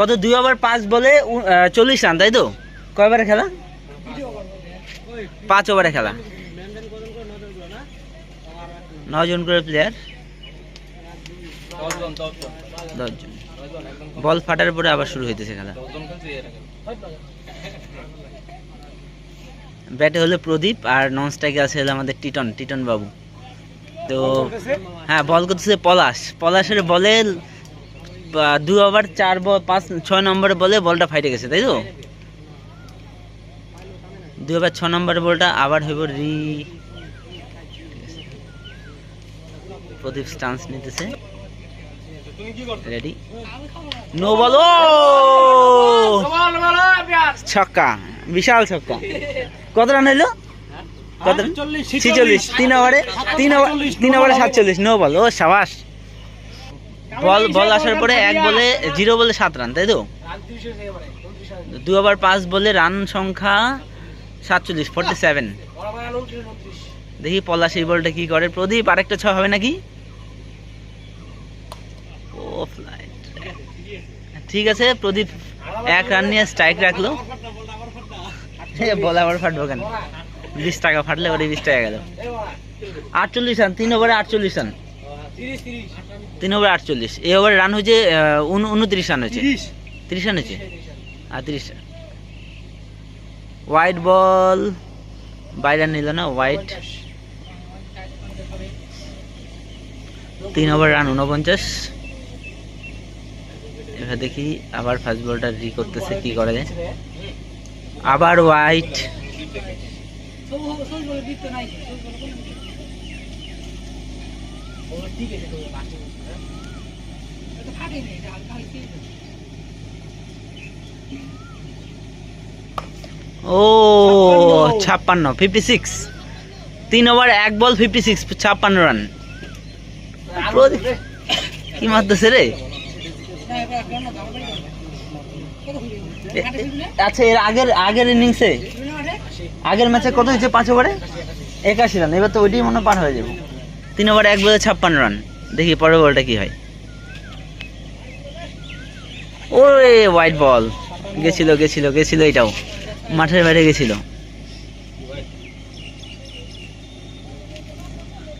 কত? দুই ওভার পাঁচ বলে চল্লিশ রান, তাই তো? কয়বারে খেলা? পাঁচ ওভারে খেলা। নজন করে প্লেয়ার দশজন বল ফাটার পরে আবার শুরু হইতেছে খেলা। ব্যাটে হলো প্রদীপ আর নন স্ট্রাইকে আছে হলো আমাদের টিটন টিটন বাবু তো হ্যাঁ বল করতেছে পলাশ। পলাশের বলে দু ওভার চার বল পাঁচ ছয় নম্বরে বলে বলটা ফাইটে গেছে তাই তো? দুই ওভার ছ নম্বরের বলটা আবার হইব রি প্রদীপ স্টান্স নিতেছে। রেডি নো বল ছক্কা বিশাল ছক্কা। কত রান হইল? কত? ছিচল্লিশ। তিন ওভারে তিন ওভার তিন ওভারে সাতচল্লিশ নো বল ও সাবাস। বল বল আসার পরে এক বলে জিরো বলে সাত রান তাই তো? দু ওভার পাঁচ বলে রান সংখ্যা সাতচল্লিশ ফোর্টি সেভেন দেখি পলাশ এই বলটা কি করে। প্রদীপ আরেকটা ছ হবে নাকি? ও ফ্লাইট ঠিক আছে প্রদীপ এক রান নিয়ে স্ট্রাইক রাখল। বল আবার ফাটবো কেন? বিশ টাকা ফাটলে ওরে বিশ টাকা গেল। আটচল্লিশ রান তিন ওভারে আটচল্লিশ রান। তিন ওভার আটচল্লিশ। এই ওভারে রান হয়েছে উন- উনত্রিশ রান হয়েছে। তিরিশ। রান হয়েছে? আর তিরিশ হোয়াইট বল বাইরে নিল না হোয়াইট তিন ওভার রান উনপঞ্চাশ। এবার দেখি আবার ফার্স্ট বলটা রি করতেছে কি করে যায়। আবার হোয়াইট ও ছাপ্পান্ন। ফিফটি সিক্স তিন ওভার এক বল ফিফটি সিক্স ছাপ্পান্ন রান কি মারতেছে রে? আচ্ছা এর আগের আগের ইনিংসে আগের ম্যাচে কত হয়েছে পাঁচ ওভারে একাশি রান এবার তো ওইটাই মনে হয় পার হয়ে যাব। তিন ওভারে এক বলে ছাপ্পান্ন রান। দেখি পরের বলটা কি হয়। ওরে হোয়াইট বল গেছিল গেছিল গেছিল এটাও। মাঠের বাইরে গেছিল।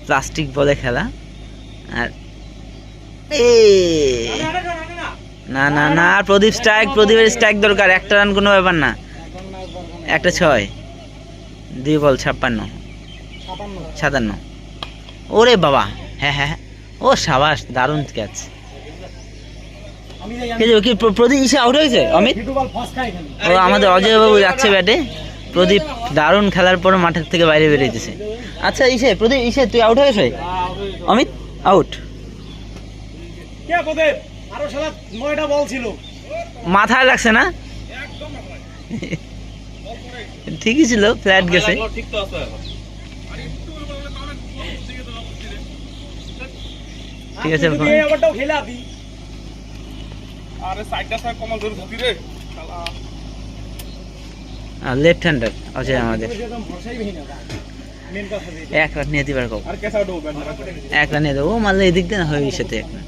প্লাস্টিক বলে খেলা। আর না না না, প্রদীপ স্ট্রাইক প্রদীপের স্ট্রাইক দরকার। একটা রান কোনো ব্যাপার না। একটা ছয়। দুই বল, ছাপ্পান্ন। সাতান্ন ওরে বাবা হ্যাঁ হ্যাঁ হ্যাঁ। ও সাবাস দারুণ ক্যাচ কে প্রদীপ ইসে আউট হয়েছে অমিত? ও আমাদের অজয় বাবু যাচ্ছে ব্যাটে। প্রদীপ দারুণ খেলার পর মাঠের থেকে বাইরে বেরিয়েছে। আচ্ছা ইসে প্রদীপ ইসে তুই আউট হয়েছে অমিত আউট মাথায় লাগছে না? ঠিকই ছিল ফ্ল্যাট গেছে। ঠিক তো আছে ঠিক আছে তুই এই ওভারটাও খেলে আদি আরে সাইডটা সাইড কমাল ধরে ধুতি রে। শালা। লেফট হ্যান্ডার আছে আমাদের। এক রান নিয়ে দিবার কব আর এক রান নিয়ে দেবো। ও মারলে এদিক দিয়ে না হয়ে তো এক রান।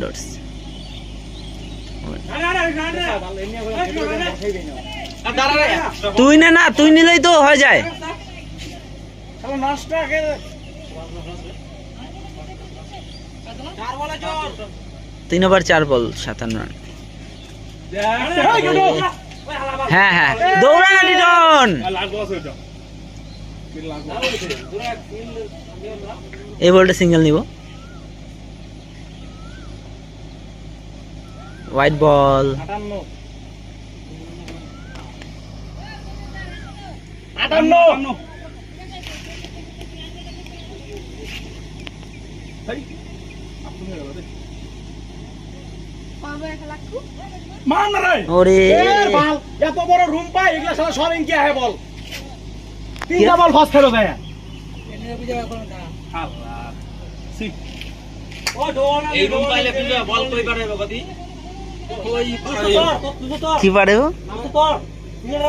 ডটস আর তুই না না তুই নিলেই তো হয়ে যায়। নষ্ট তিন ওভার চার বল, সাতান্ন রান। হ্যাঁ হ্যাঁ। দৌড়া না টিটন লাগবো আছে ওটা লাগবো এই বলটা সিঙ্গেল নিব। হোয়াইট বল আটান্ন আটান্ন। মান রে ওরে। এর বাল এত বড় রুম পাই এগুলা সারা সব ইনকি আহে বল? তিনটা বল ফার্স্ট ফেলো দেয়। আল্লাহ সি ও ডোন এই রুম পাইলে পিলে বল কই পারে বাবাদি ওই কি পারে ও? তো তোর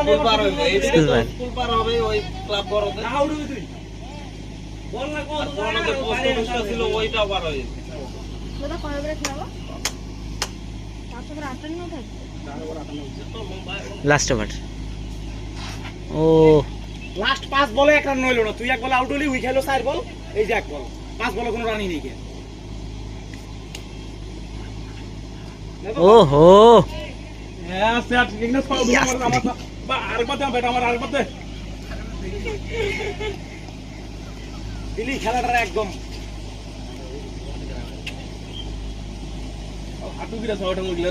স্কুল পার? হবে স্কুল পার। পার হবে ওই ক্লাব বড়তে না উড়বি তুই। বল না কোন পুরানোদের পোস্ট ছিল ওইটা পার হয়ে দাদা খেলাবো লাস্ট ওভার ও। লাস্ট পাঁচ বলে এক রান নইলো না। তুই এক বলে আউট হলি উই খেলো চার বল। এই যে এক বল। পাঁচ বলে কোনো রানই নেই কে। ওহো। হ্যাঁ স্যার ঠিক না সব আমার আমার বা দে বেটা আমার দে দিলি খেলাটা একদম। হাঁটু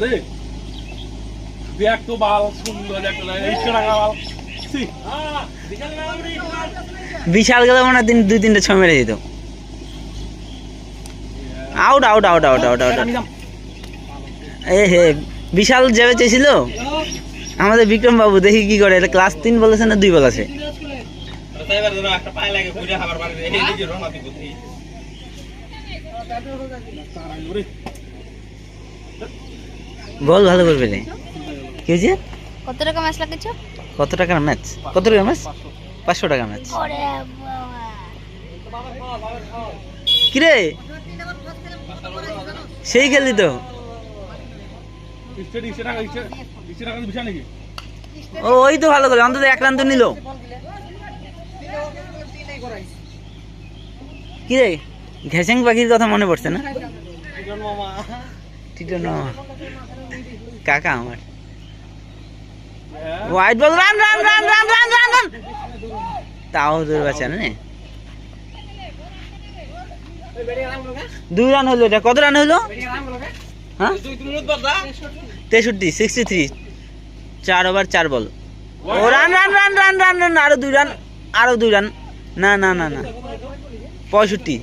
রে। দেখ তো বাল সুন্দর একটা বাল। বিশাল গেলে মনে হয় তিন দুই তিনটে ছয় মেরে দিত। Out out out out out out এ হে বিশাল যাবে চেয়েছিল? আমাদের বিক্রম বাবু দেখি কি করে। এটা ক্লাস তিন বলেছে না দুই বলেছে? একটা পায়ে লাগে বুঝে খাবার পারে এই দিকে রোনা দিব বল ভালো করবে রে কি হয়েছে? কত টাকা ম্যাচ লাগেছ? কত টাকার ম্যাচ কত টাকার ম্যাচ পাঁচশো টাকার ম্যাচ কিরে? সেই খেললি তো। টাকা টাকা ওই তো ভালো করে অন্তত এক রান তো নিল। কিরে ঘেসেং পাখির কথা মনে পড়ছে না? কাকা আমার white ball run run run run run run run তাও তোর বাচ্চা না দুই রান হলো এটা কত রান হলো হ্যাঁ তেষট্টি সিক্সটি থ্রি চার ওভার চার বল ও run run run run run run আরও দুই রান আরও দুই রান না না না না পঁয়ষট্টি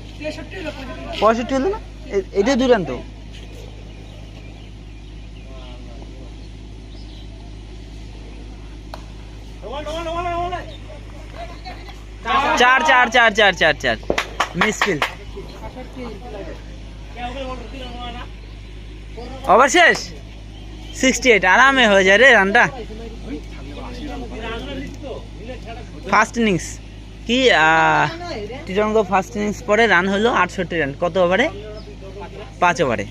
পঁয়ষট্টি হলো না এ- এটাই দুই রান তো চার চার চার চার চার চার। মিস ফিল ওভার শেষ? সিক্সটি এইট আরামে হয়ে যায় রে রানটা। ফার্স্ট ইনিংস কি টিটনগ ফার্স্ট ইনিংস পরে রান হলো আটষট্টি রান কত ওভারে পাঁচ ওভারে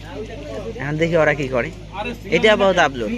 এখন দেখি ওরা কি করে। এটা আপাতত আপলোড